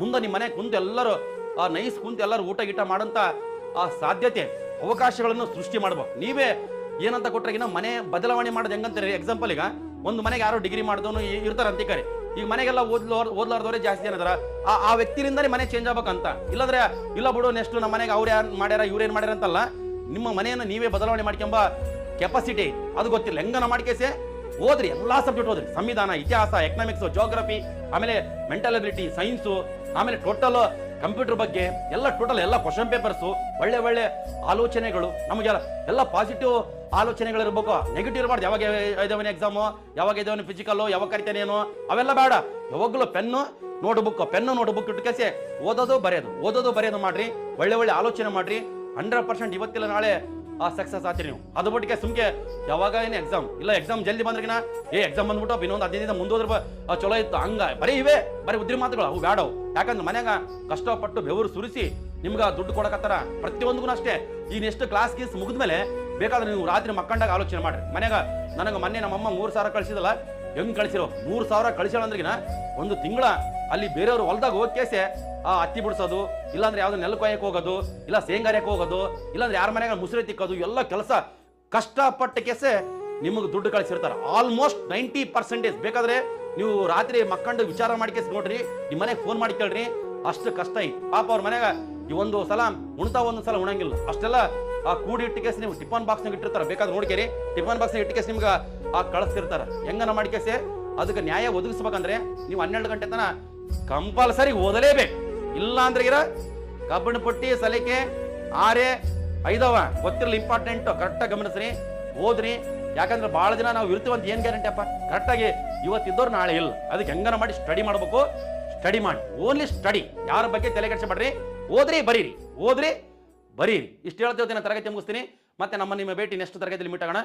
ಮುಂದೆ ನಿಮ್ಮ ಮನೆ ಕುಂತು ಎಲ್ಲರೂ, ಆ ನೈಸ್ ಕುಂತು ಎಲ್ಲರೂ ಊಟ ಗೀಟ ಮಾಡಂತ ಆ ಸಾಧ್ಯತೆ, ಅವಕಾಶಗಳನ್ನು ಸೃಷ್ಟಿ ಮಾಡ್ಬೇಕು. ನೀವೇ ಏನಂತ ಕೊಟ್ರೆಗಿನ ಮನೆ ಬದಲಾವಣೆ ಮಾಡೋದು ಹೆಂಗಂತಾರೆ? ಎಕ್ಸಾಂಪಲ್ ಈಗ, ಒಂದು ಮನೆಗೆ ಯಾರೋ ಡಿಗ್ರಿ ಮಾಡಿದವನು ಇರ್ತಾರೆ ಅಂತಿಕಾರಿ ಈಗ ಮನೆಗೆಲ್ಲ ಓದ್ಲೋ ಓದ್ಲಾರ್ದವರೇ ಜಾಸ್ತಿ ಏನಾದ್ರ? ಆ ಆ ವ್ಯಕ್ತಿಯಿಂದನೇ ಮನೆ ಚೇಂಜ್ ಆಗ್ಬೇಕಂತ. ಇಲ್ಲಾಂದ್ರೆ, ಇಲ್ಲ ಬಿಡು ನೆಕ್ಸ್ಟ್ ನಮ್ಮ ಮನೆಗೆ ಅವ್ರು ಯಾರು ಮಾಡ್ಯಾರ, ಇವ್ರು ಏನು ಅಂತಲ್ಲ, ನಿಮ್ಮ ಮನೆಯನ್ನು ನೀವೇ ಬದಲಾವಣೆ ಮಾಡ್ಕೊಂಬ ಕೆಪಾಸಿಟಿ ಅದು ಗೊತ್ತಿಲ್ಲ. ಹೆಂಗನ ಮಾಡ್ಕೇಸೆ? ಓದ್ರಿ, ಎಲ್ಲ ಸಬ್ಜೆಕ್ಟ್ ಓದ್ರಿ. ಸಂವಿಧಾನ, ಇತಿಹಾಸ ಎಕನಾಮಿಕ್ಸ್ ಜೋಗ್ರಫಿ ಆಮೇಲೆ ಮೆಂಟಲ್ ಅಬಿಲಿಟಿ ಸೈನ್ಸು ಆಮೇಲೆ ಟೋಟಲ್ ಕಂಪ್ಯೂಟರ್ ಬಗ್ಗೆ ಎಲ್ಲ ಟೋಟಲ್ ಎಲ್ಲ ಕ್ವಶನ್ ಪೇಪರ್ಸು ಒಳ್ಳೆ ಒಳ್ಳೆ ಆಲೋಚನೆಗಳು. ನಮಗೆ ಎಲ್ಲ ಪಾಸಿಟಿವ್ ಆಲೋಚನೆಗಳು ಇರಬೇಕು ನೆಗೆಟಿವ್ ಇರಬಾರ್ದು. ಯಾವಾಗ ಇದಾವನ ಎಕ್ಸಾಮು ಯಾವಾಗ ಇದಾವನ ಫಿಸಿಕಲ್ ಯಾವಾಗ ಕರಿತಾನೇನು ಅವೆಲ್ಲ ಬೇಡ. ಯಾವಾಗಲೂ pen notebook pen notebook ಇಟ್ಕೇಸಿ ಓದೋದು ಬರೆಯೋದು. ಓದೋದು ಬರೆಯೋದು ಮಾಡ್ರಿ. ಒಳ್ಳೆ ಒಳ್ಳೆ ಆಲೋಚನೆ ಮಾಡ್ರಿ. ಹಂಡ್ರೆಡ್ ಪರ್ಸೆಂಟ್ ಇವತ್ತಿಲ್ಲ, ನಾಳೆ ಆ ಸಕ್ಸಸ್ ಆತ್ರಿ ನೀವು? ಅದು ಬಿಟ್ಟಿಗೆ ಸುಮ್ಕೆ ಯಾವಾಗ ಏನು ಎಕ್ಸಾಮ್ ಇಲ್ಲ ಎಕ್ಸಾಮ್ ಜಲ್ದಿ ಬಂದ್ರಿಗಿನ? ಏ ಎಕ್ಸಾಮ್ ಬಂದ್ಬಿಟ್ಟು ಇನ್ನೊಂದು ಹದಿನೈದು ದಿನ ಮುಂದೋದ್ರ ಚಲೋ ಇತ್ತು. ಹಂಗ, ಬರೀ ಇವೆ, ಬರೀ ಉದ್ರಿ ಮಾತುಗಳು, ಅವು ಬೇಡವು ಯಾಕಂದ್ರೆ ಮನ್ಯಾಗ ಕಷ್ಟಪಟ್ಟು ಬೆವರು ಸುರಿಸಿ ನಿಮ್ಗೆ ದುಡ್ಡು ಕೊಡಕತ್ತಾರ ಪ್ರತಿಯೊಂದಿಗೂ ಅಷ್ಟೇ. ಈ ನೆಕ್ಸ್ಟ್ ಕ್ಲಾಸ್ ಗೀಸ್ ಮುಗಿದ್ಮೇಲೆ ಬೇಕಾದ್ರೆ ನೀವು ರಾತ್ರಿ ಮಕ್ಕಂಡಾಗ ಆಲೋಚನೆ ಮಾಡ್ರಿ. ಮನ್ಯಾಗ ನನಗೆ ಮೊನ್ನೆ ನಮ್ಮಮ್ಮ ಮೂರು ಸಾವಿರ ಕಳಿಸಿದಲ್ಲ, ಹೆಂಗ್ ಕಳಿಸಿರೋ? ಮೂರು ಸಾವಿರ ಕಳಿಸೋಣ ಅಂದ್ರಿಗಿನ ಒಂದು ತಿಂಗಳ ಅಲ್ಲಿ ಬೇರೆಯವರು ಹೊಲ್ದಾಗ ಹೋಗಿ ಕೇಸೆ ಆ ಹತ್ತಿ ಬಿಡಿಸೋದು, ಇಲ್ಲಾಂದ್ರೆ ಯಾವ್ದು ನೆಲ ಕೊಯ್ಯಕ್ಕೆ ಹೋಗೋದು, ಇಲ್ಲ ಸೇಂಗಾರ್ಯಕ್ಕೆ ಹೋಗೋದು, ಇಲ್ಲಾಂದ್ರೆ ಯಾರ ಮನೆಯಾಗ ಮುಸುರೆ ತಿಕ್ಕೋದು, ಎಲ್ಲ ಕೆಲಸ ಕಷ್ಟಪಟ್ಟ ಕೇಸೆ ನಿಮಗೆ ದುಡ್ಡು ಕಳಿಸಿರ್ತಾರೆ. ಆಲ್ಮೋಸ್ಟ್ ನೈಂಟಿ ಪರ್ಸೆಂಟೇಜ್ ಬೇಕಾದ್ರೆ ನೀವು ರಾತ್ರಿ ಮಕ್ಕಂಡು ವಿಚಾರ ಮಾಡ್ಕೇಸ್ ನೋಡ್ರಿ ನಿಮ್ಮ ಮನೆಗೆ ಫೋನ್ ಮಾಡಿ ಕೇಳ್ರಿ, ಅಷ್ಟು ಕಷ್ಟ ಐತಿ. ಪಾಪ ಅವ್ರ ಮನೆಯಾಗ ಈ ಒಂದು ಸಲ ಉಣ್ತಾ ಒಂದೊಂದು ಸಲ ಉಣಂಗಿಲ್ಲ. ಅಷ್ಟೆಲ್ಲ ಆ ಕೂಡಿ ಇಟ್ಟಿಕೇಸ್ ನೀವು ಟಿಫನ್ ಬಾಕ್ಸ್ನಾಗ ಇಟ್ಟಿರ್ತಾರೆ ಬೇಕಾದ್ರೆ ನೋಡ್ಕೇರಿ ಟಿಫನ್ ಬಾಕ್ಸ್ ಇಟ್ಟ ಕೇಸ್ ನಿಮ್ಗೆ ಆ ಕಳಿಸ್ತಿರ್ತಾರೆ. ಹೆಂಗನ ಮಾಡ್ಕೇಸಿ ಅದಕ್ಕೆ ನ್ಯಾಯ ಒದಗಿಸ್ಬೇಕಂದ್ರೆ ನೀವು ಹನ್ನೆರಡು ಗಂಟೆ ತನ ಕಂಪಲ್ಸರಿ ಓದಲೇಬೇಕು. ಇಲ್ಲ ಅಂದ್ರೆ ಇರ ಕಬ್ಬಿಣ ಪಟ್ಟಿ, ಸಲಿಕೆ ಆರೆ ಐದವ ಗೊತ್ತಿರಲಿ ಇಂಪಾರ್ಟೆಂಟ್ ಕರೆಕ್ಟಾಗಿ ಗಮನಿಸ್ರಿ, ಓದ್ರಿ. ಯಾಕಂದ್ರೆ ಭಾಳ ದಿನ ನಾವು ಇರ್ತೀವಿ ಅಂತ ಏನು ಗ್ಯಾರಂಟಿ ಅಪ್ಪ? ಕರೆಕ್ಟಾಗಿ ಇವತ್ತಿದ್ದವ್ರು ನಾಳೆ ಇಲ್ಲ. ಅದಕ್ಕೆ ಹೆಂಗನ ಮಾಡಿ ಸ್ಟಡಿ ಮಾಡಬೇಕು? ಸ್ಟಡಿ ಮಾಡಿ. ಓನ್ಲಿ ಸ್ಟಡಿ ಯಾರ ಬಗ್ಗೆ ತಲೆ ಕೆಡಿಸ್ಬೇಡ್ರಿ ಓದ್ರಿ, ಬರೀರಿ. ಓದ್ರಿ, ಬರೀರಿ. ಇಷ್ಟು ಹೇಳ್ತೇವೆ ತರಗತಿ ಮುಗಿಸ್ತೀನಿ. ಮತ್ತೆ ನಮ್ಮ ನಿಮ್ಮ ಭೇಟಿ ನೆಕ್ಸ್ಟ್ ತರಗತಿಯಲ್ಲಿ ಮೀಟ್ ಆಗೋಣ.